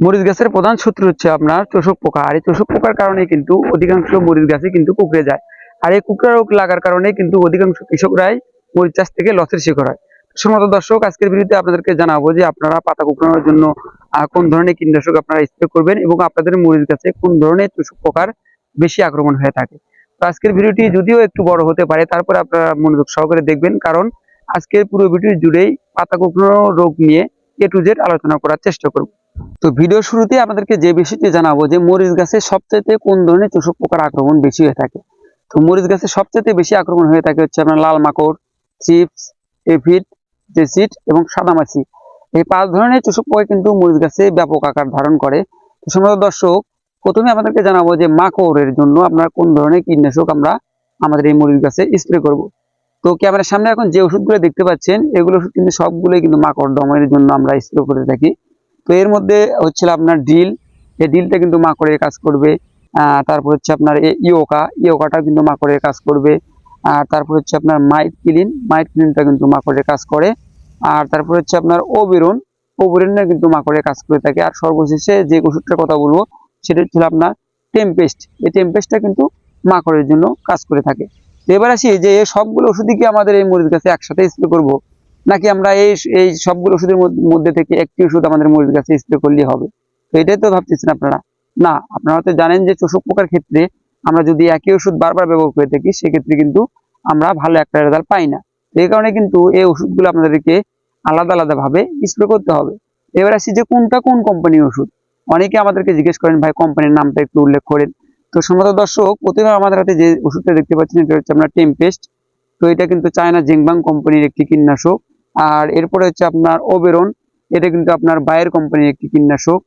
মরিচ গাছের প্রধান শত্রু হচ্ছে আপনার চোষক পোকা। আর এই চোষক পোকার কারণে কিন্তু অধিকাংশ মরিচ গাছে কিন্তু কুকড়ে যায়। আর এই কুকড়া রোগ লাগার কারণে কিন্তু অধিকাংশ কৃষকরাই মরিচ চাষ থেকে লসের শিকার হয়। সমত দর্শক, আজকের ভিডিওতে আপনাদেরকে জানাব যে আপনারা পাতা কুকড়ানোর জন্য কোন ধরনের কীটনাশক আপনারা স্প্রে করবেন এবং আপনাদের মরিচ গাছে কোন ধরনের চোষক পোকার বেশি আক্রমণ হয়ে থাকে। তো আজকের ভিডিওটি যদিও একটু বড় হতে পারে, তারপরে আপনারা মনোযোগ সহকারে দেখবেন, কারণ আজকের পুরো ভিডিও জুড়েই পাতা কুকড়ানো রোগ নিয়ে এ টু জেড আলোচনা করার চেষ্টা করব। তো ভিডিও শুরুতে আপনাদেরকে যে বিষয়টি জানাব যে মরিচ গাছে সবচেয়ে কোন ধরনের চোষক পোকার আক্রমণ বেশি হয়ে থাকে? তো মরিচ গাছে সবচেয়ে বেশি আক্রমণ হয়ে থাকে হচ্ছে আপনার লাল মাকড়, চিপস এফিড জেসিড এবং সাদামাছি এই পাঁচ ধরনের চোষক পোকা কিন্তু মরিচ গাছে ব্যাপক আকার ধারণ করে। তো সম্মানিত দর্শক, প্রথমে আপনাদেরকে জানাব যে মাকড়ের জন্য আপনার কোন ধরনের কীটনাশক আমরা আমাদের এই মরিচ গাছে স্প্রে করব। তো ক্যামেরার সামনে এখন যে ওষুধগুলো দেখতে পাচ্ছেন, এগুলো ওষুধ কিন্তু সবগুলোই কিন্তু মাকড় দমনের জন্য আমরা স্প্রে করে থাকি। তো এর মধ্যে হচ্ছিল আপনার ডিল এই ডিলটা কিন্তু মাকড়ের কাজ করবে। তারপর হচ্ছে আপনার ইয়োকা। ইয়োকাটা কিন্তু মাকড়ের কাজ করবে। আর তারপর হচ্ছে আপনার মাইট ক্লিন মাইট ক্লিনটা কিন্তু মাকড়ের কাজ করে। আর তারপর হচ্ছে আপনার ওবেরন। ওবেরনটা কিন্তু মাকড়ের কাজ করে থাকে। আর সর্বশেষে যে ওষুধটার কথা বলব, সেটা হচ্ছে আপনার টেম্পেস্ট। এই টেম্পেস্টটা কিন্তু মাকড়ের জন্য কাজ করে থাকে। এবার আসি যে সবগুলো ওষুধই কি আমাদের এই মরিচ কাছে একসাথে স্প্রে করব? নাকি আমরা এই এই সবগুলো ওষুধের মধ্যে থেকে একটি ওষুধ আমাদের মুরগির কাছে স্প্রে করলেই হবে? তো এটাই তো ভাবতেছেন আপনারা? না, আপনারা তো জানেন যে চোষক পোকার ক্ষেত্রে আমরা যদি একই ওষুধ বারবার ব্যবহার করে থাকি, সেক্ষেত্রে কিন্তু আমরা ভালো একটা রেজাল্ট পাই না। এই কারণে কিন্তু এই ওষুধগুলো আপনাদেরকে আলাদা আলাদা ভাবে স্প্রে করতে হবে। এবার আসি যে কোনটা কোন কোম্পানির ওষুধ? অনেকে আমাদেরকে জিজ্ঞেস করেন, ভাই কোম্পানির নামটা একটু উল্লেখ করেন। তো সম্মত দর্শক প্রতিবার আমাদের হাতে যে ওষুধটা দেখতে পাচ্ছেন, এটা হচ্ছে আপনার টেম্পেস্ট তো এটা কিন্তু চায়না জেংবাং কোম্পানির একটি কীটনাশক। আর এরপরে হচ্ছে আপনার ওবেরন এটা কিন্তু আপনার বায়ের কোম্পানির একটি কীটনাশক।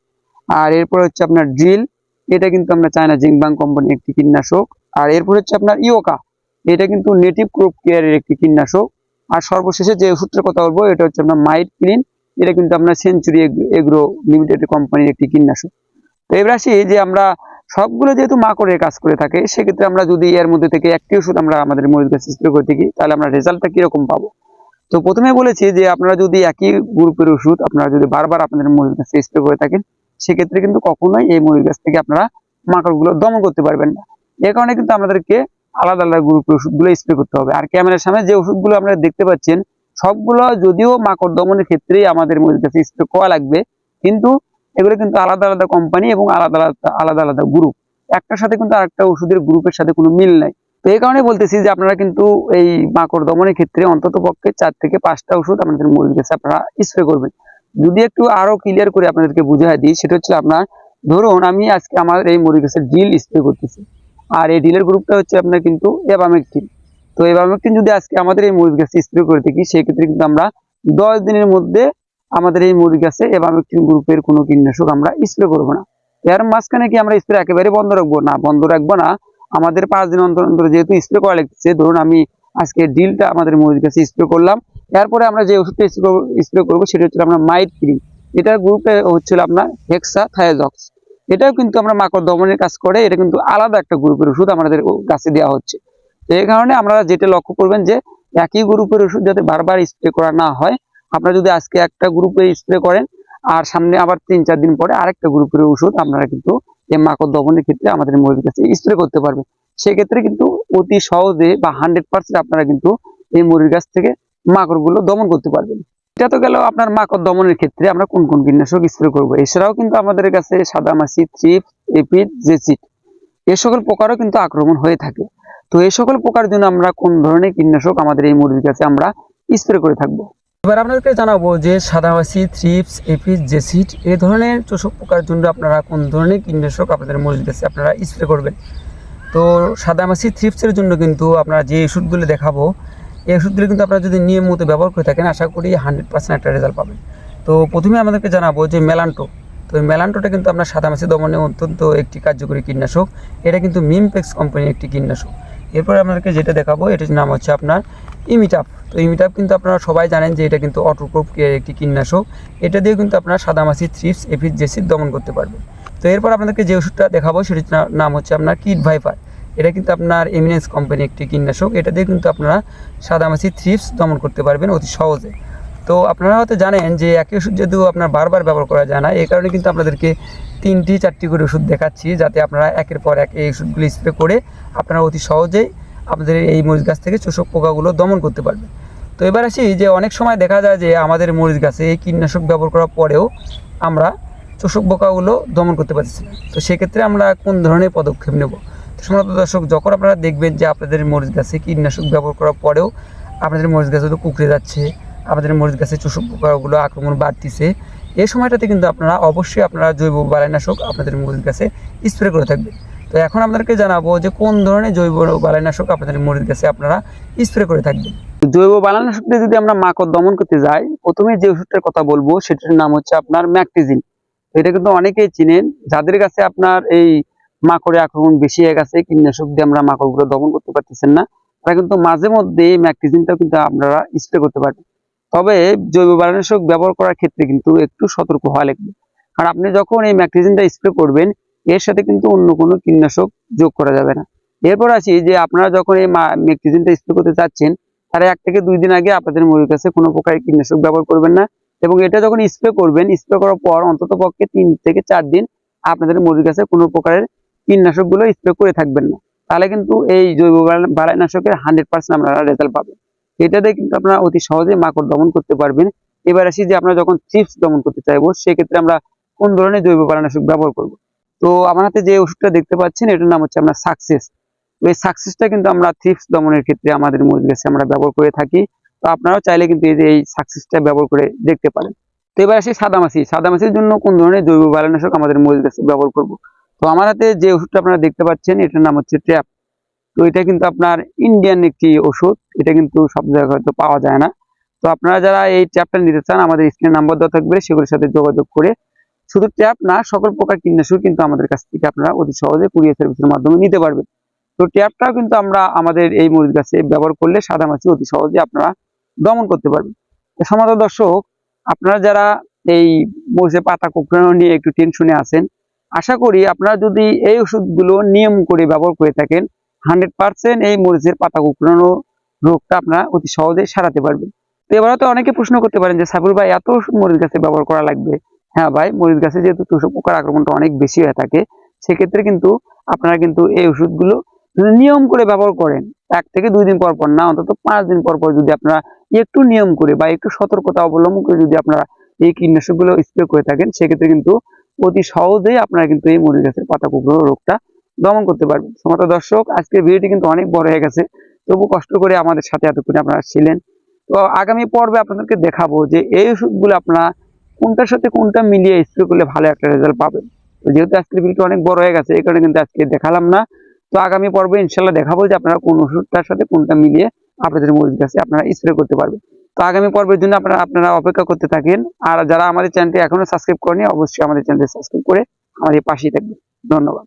আর এরপরে হচ্ছে আপনার ড্রিল এটা কিন্তু আমরা চায়না জিংবাং কোম্পানির একটি কীটনাশক। আর এরপর হচ্ছে আপনার ইয়োকা এটা কিন্তু নেটিভ ক্রপ কেয়ারের একটি কীটনাশক। আর সর্বশেষে যে ওষুধটার কথা বলব, এটা হচ্ছে আপনার মাইট ক্লিন এটা কিন্তু আপনার সেঞ্চুরি এগ্রো লিমিটেড কোম্পানির একটি কীটনাশক। তো এবার আসি যে আমরা সবগুলো যেহেতু মাকড়ের কাজ করে থাকে, সেক্ষেত্রে আমরা যদি এর মধ্যে থেকে একটি ওষুধ আমরা আমাদের মরিচ গাছে স্প্রে করে থাকি, তাহলে আমরা রেজাল্টটা কীরকম পাবো? তো প্রথমে বলেছি যে আপনারা যদি একই গ্রুপের ওষুধ আপনারা যদি বারবার আপনাদের মরিচ গাছে স্প্রে করে থাকেন, সেক্ষেত্রে কিন্তু কখনোই এই মরিচ গাছ থেকে আপনারা মাকড়গুলো দমন করতে পারবেন না। এ কারণে কিন্তু আমাদেরকে আলাদা আলাদা গ্রুপের ওষুধগুলো স্প্রে করতে হবে। আর ক্যামেরার সামনে যে ওষুধগুলো আপনারা দেখতে পাচ্ছেন, সবগুলো যদিও মাকড় দমনের ক্ষেত্রেই আমাদের মরিচ গাছে স্প্রে করা লাগবে, কিন্তু এগুলো কিন্তু আলাদা আলাদা কোম্পানি এবং আলাদা আলাদা আলাদা আলাদা গ্রুপ একটার সাথে কিন্তু আরেকটা ওষুধের গ্রুপের সাথে কোনো মিল নাই। তো এই কারণে বলতেছি যে আপনারা কিন্তু এই মাকড় দমনের ক্ষেত্রে অন্তত পক্ষে চার থেকে পাঁচটা ওষুধ আপনাদের মরিচ গাছে, আপনারা স্প্রে করবেন। যদি একটু আরও ক্লিয়ার করে আপনাদেরকে বুঝাই দিই, সেটা হচ্ছে আপনার, ধরুন আমি আজকে আমার এই মরিচ গাছের ডিল স্প্রে করতেছি, আর এই ডিলের গ্রুপটা হচ্ছে আপনার কিন্তু এবামেকটিন তো এবামেকটিন যদি আজকে আমাদের এই মরিচ গাছে স্প্রে করে থাকি, সেক্ষেত্রে কিন্তু আমরা দশ দিনের মধ্যে আমাদের এই মরিচ গাছে এবামেকটিন গ্রুপের কোনো কীটনাশক আমরা স্প্রে করব না। এর মাঝখানে কি আমরা স্প্রে একেবারে বন্ধ রাখব? না, বন্ধ রাখব না। আমাদের পাঁচ দিন অন্তর অন্তর যেহেতু স্প্রে করা লাগছে ধরুন আমি আজকে ডিলটা আমাদের মরিচ গাছে স্প্রে করলাম, এরপরে আমরা যে ওষুধটা স্প্রে করব সেটা হচ্ছে আমরা মাইট ক্রিম এটার গ্রুপে হচ্ছিল আপনার হেক্সা থায়াজক্স এটাও কিন্তু আমরা মাকড় দমনের কাজ করে, এটা কিন্তু আলাদা একটা গ্রুপের ওষুধ আমাদের কাছে দেওয়া হচ্ছে। তো এই কারণে আমরা যেটা লক্ষ্য করবেন যে, একই গ্রুপের ওষুধ যাতে বারবার স্প্রে করা না হয়, আপনারা যদি আজকে একটা গ্রুপে স্প্রে করেন, আর সামনে আবার তিন চার দিন পরে আরেকটা গ্রুপের ওষুধ আপনারা কিন্তু এই মাকড় দমনের ক্ষেত্রে আমাদের মরিচ গাছে স্প্রে করতে পারবেন সেক্ষেত্রে কিন্তু অতি সহজে বা হান্ড্রেড পার্সেন্ট আপনারা কিন্তু এই মরিচ গাছ থেকে মাকড়গুলো দমন করতে পারবেন। এটা তো গেল আপনার মাকড় দমনের ক্ষেত্রে আমরা কোন কোন কীটনাশক স্প্রে করব? এছাড়াও কিন্তু আমাদের কাছে সাদামাছি থ্রিপ এপিড, জেসিড এ সকল পোকারও কিন্তু আক্রমণ হয়ে থাকে। তো এই সকল পোকার জন্য আমরা কোন ধরনের কীটনাশক আমাদের এই মুরগির কাছে আমরা স্প্রে করে থাকব? এবার আপনাদেরকে জানাব যে সাদামাছি থ্রিপস এপিস জেসিড এই ধরনের চোষক পোকার জন্য আপনারা কোন ধরনের কীটনাশক আপনাদের গাছে আপনারা স্প্রে করবেন? তো সাদামাছি থ্রিপসের জন্য কিন্তু আপনারা যে ওষুধগুলো দেখাবো, এই ওষুধগুলো কিন্তু আপনারা যদি নিয়ম মতো ব্যবহার করে থাকেন, আশা করি হান্ড্রেড পার্সেন্ট একটা রেজাল্ট পাবেন। তো প্রথমে আমাদেরকে জানাব যে মেলান্টো। তো এই মেলান্টোটা কিন্তু আপনার সাদামাছি দমনে অত্যন্ত একটি কার্যকরী কীটনাশক। এটা কিন্তু মিমপেক্স কোম্পানির একটি কীটনাশক। এরপর আপনাদেরকে যেটা দেখাবো, এটার নাম হচ্ছে আপনার ইমিটাপ তো ইমিটাপ কিন্তু আপনারা সবাই জানেন যে এটা কিন্তু অটোক্রোপ একটি কীটনাশক। এটা দিয়ে কিন্তু আপনারা সাদামাছি থ্রিপস এফিস জেসিড দমন করতে পারবেন। তো এরপর আপনাদেরকে যে ওষুধটা দেখাবো সেটির নাম হচ্ছে আপনার কিট ভাইপার এটা কিন্তু আপনার এমিনেন্স কোম্পানি একটি কীটনাশক। এটা দিয়ে কিন্তু আপনারা সাদামাছি থ্রিপস দমন করতে পারবেন অতি সহজে। তো আপনারা হয়তো জানেন যে একই ওষুধ যেহেতু আপনার বারবার ব্যবহার করা যায় না এই কারণে কিন্তু আপনাদেরকে তিনটি, চারটি করে ওষুধ দেখাচ্ছি যাতে আপনারা একের পর এক এই ওষুধগুলি স্প্রে করে আপনারা অতি সহজেই আপনাদের এই মরিচ গাছ থেকে চোষক পোকাগুলো দমন করতে পারবেন তো এবার আসি যে অনেক সময় দেখা যায় যে আমাদের মরিচ গাছে এই কীটনাশক ব্যবহার করার পরেও আমরা চোষক পোকাগুলো দমন করতে পারছি না। তো সেক্ষেত্রে আমরা কোন ধরনের পদক্ষেপ নেব? তো সম্ভবত দর্শক, যখন আপনারা দেখবেন যে আপনাদের মরিচ গাছে কীটনাশক ব্যবহার করার পরেও আপনাদের মরিচ গাছগুলো কুকড়ে যাচ্ছে, আপনাদের মরিচ গাছে চোষক পোকাগুলো আক্রমণ বাড়তিছে এই সময়টাতে কিন্তু আপনারা অবশ্যই আপনারা জৈব বালাইনাশক আপনাদের মরিচ গাছে স্প্রে করে থাকবেন। তো এখন আপনাদেরকে জানাব যে কোন ধরনের জৈব বালাইনাশক আপনাদের মরিচ গাছে আপনারা স্প্রে করে থাকবেন। জৈব বালাইনাশক দিয়ে যদি আমরা মাকড় দমন করতে যাই, প্রথমে যে ওষুধটার কথা বলব সেটার নাম হচ্ছে আপনার ম্যাকটিজিন। এটা কিন্তু অনেকেই চিনেন, যাদের কাছে আপনার এই মাকড়ের আক্রমণ বেশি হয়ে গেছে, কীটনাশক দিয়ে আমরা মাকড়গুলো দমন করতে পারতেছেন না, তারা কিন্তু মাঝে মধ্যে ম্যাকটিজিনটাও কিন্তু আপনারা স্প্রে করতে পারবেন। তবে জৈব বালাইনাশক ব্যবহার করার ক্ষেত্রে কিন্তু একটু সতর্ক হওয়া লাগবে। কারণ আপনি যখন এই ম্যাকটিজিনটা স্প্রে করবেন এর সাথে কিন্তু অন্য কোনো কীটনাশক যোগ করা যাবে না। এরপর আসি যে আপনারা যখন এই ম্যাকটিজিনটা স্প্রে করতে চাচ্ছেন তার এক থেকে দুই দিন আগে আপনাদের মুরগির কাছে কোনো প্রকার কীটনাশক ব্যবহার করবেন না এবং এটা যখন স্প্রে করবেন, স্প্রে করার পর অন্তত পক্ষে তিন থেকে চার দিন আপনাদের মুরগির কাছে কোনো প্রকারের কীটনাশকগুলো স্প্রে করে থাকবেন না। তাহলে কিন্তু এই জৈব বালা- বালাইনাশকের হান্ড্রেড পার্সেন্ট আপনারা রেজাল্ট পাবেন। এটাতে কিন্তু আপনারা অতি সহজে মাকড় দমন করতে পারবেন। এবার আসি যে আমরা যখন চিপস দমন করতে চাইব, সেক্ষেত্রে আমরা কোন ধরনের জৈব বালাইনাশক ব্যবহার করব? তো আমার হাতে যে ওষুধটা দেখতে পাচ্ছেন, এটার নাম হচ্ছে আমরা সাকসেস এই সাকসেসটা কিন্তু আমরা থ্রিপস দমনের ক্ষেত্রে আমাদের মুরগির আমরা ব্যবহার করে থাকি। তো আপনারাও চাইলে কিন্তু এই যে এই সাকসেসটা ব্যবহার করে দেখতে পারেন। তো এবার আসি সাদামাছি। সাদামাছির জন্য কোন ধরনের জৈব বালাইনাশক আমাদের মুরগির কাছে ব্যবহার করব? তো আমার হাতে যে ওষুধটা আপনারা দেখতে পাচ্ছেন, এটার নাম হচ্ছে ট্র্যাপ তো এটা কিন্তু আপনার ইন্ডিয়ান একটি ওষুধ, এটা কিন্তু সব জায়গায় হয়তো পাওয়া যায় না। তো আপনারা যারা এই ট্যাপটা নিতে চান, আমাদের স্ক্রিনে নাম্বার দেওয়া থাকবে, সেগুলোর সাথে যোগাযোগ করে শুধু ট্যাপ না, সকল প্রকার কীটনাশক কিন্তু আমাদের কাছ থেকে আপনারা অতি সহজে কুরিয়ার সার্ভিসের মাধ্যমে নিতে পারবেন। তো ট্যাপটাও কিন্তু আমরা আমাদের এই মুরগির কাছে ব্যবহার করলে সাদা মাছি অতি সহজে আপনারা দমন করতে পারবেন। সমাজ দর্শক, আপনারা যারা এই মরিচের পাতা, কুকড়ানো নিয়ে একটু টেনশনে আছেন, আশা করি আপনারা যদি এই ওষুধগুলো নিয়ম করে ব্যবহার করে থাকেন হান্ড্রেড পার্সেন্ট এই মরিচের পাতা, কুকড়ানো রোগটা আপনারা অতি সহজে সারাতে পারবেন। তো এবারে তো অনেকে প্রশ্ন করতে পারেন যে সাইফুল ভাই, এত ওষুধ মরিচ গাছে ব্যবহার করা লাগবে? হ্যাঁ ভাই, মরিচ গাছে যেহেতু তোষক পোকার আক্রমণটা অনেক বেশি হয়ে থাকে, সেক্ষেত্রে কিন্তু আপনারা কিন্তু এই ওষুধগুলো নিয়ম করে ব্যবহার করেন, এক থেকে দুই দিন পর পর না, অন্তত পাঁচ দিন পর পর যদি আপনারা একটু নিয়ম করে বা একটু সতর্কতা অবলম্বন করে যদি আপনারা এই কীটনাশকগুলো স্প্রে করে থাকেন, সেক্ষেত্রে কিন্তু অতি সহজেই আপনারা কিন্তু এই মরিচ গাছের পাতা কুকুর রোগটা দমন করতে পারবেন। সমস্ত দর্শক, আজকের ভিডিওটি কিন্তু অনেক বড় হয়ে গেছে, তবু কষ্ট করে আমাদের সাথে এতক্ষণ আপনারা ছিলেন। তো আগামী পর্বে আপনাদেরকে দেখাবো যে এই ওষুধগুলো আপনারা কোনটার সাথে কোনটা মিলিয়ে স্প্রে করলে ভালো একটা রেজাল্ট পাবেন তো যেহেতু আজকের ভিডিওটা অনেক বড় হয়ে গেছে, এই কারণে কিন্তু আজকে দেখালাম না। তো আগামী পর্বে ইনশাল্লাহ দেখাবো যে আপনারা কোন ওষুধটার সাথে কোনটা মিলিয়ে আপনাদের মরিচ গাছে আপনারা স্প্রে করতে পারবেন তো আগামী পর্বের জন্য আপনারা আপনারা অপেক্ষা করতে থাকেন। আর যারা আমাদের চ্যানেলটি এখনও সাবস্ক্রাইব করেনি অবশ্যই আমাদের চ্যানেলটি সাবস্ক্রাইব করে আমাদের পাশেই থাকবেন। ধন্যবাদ।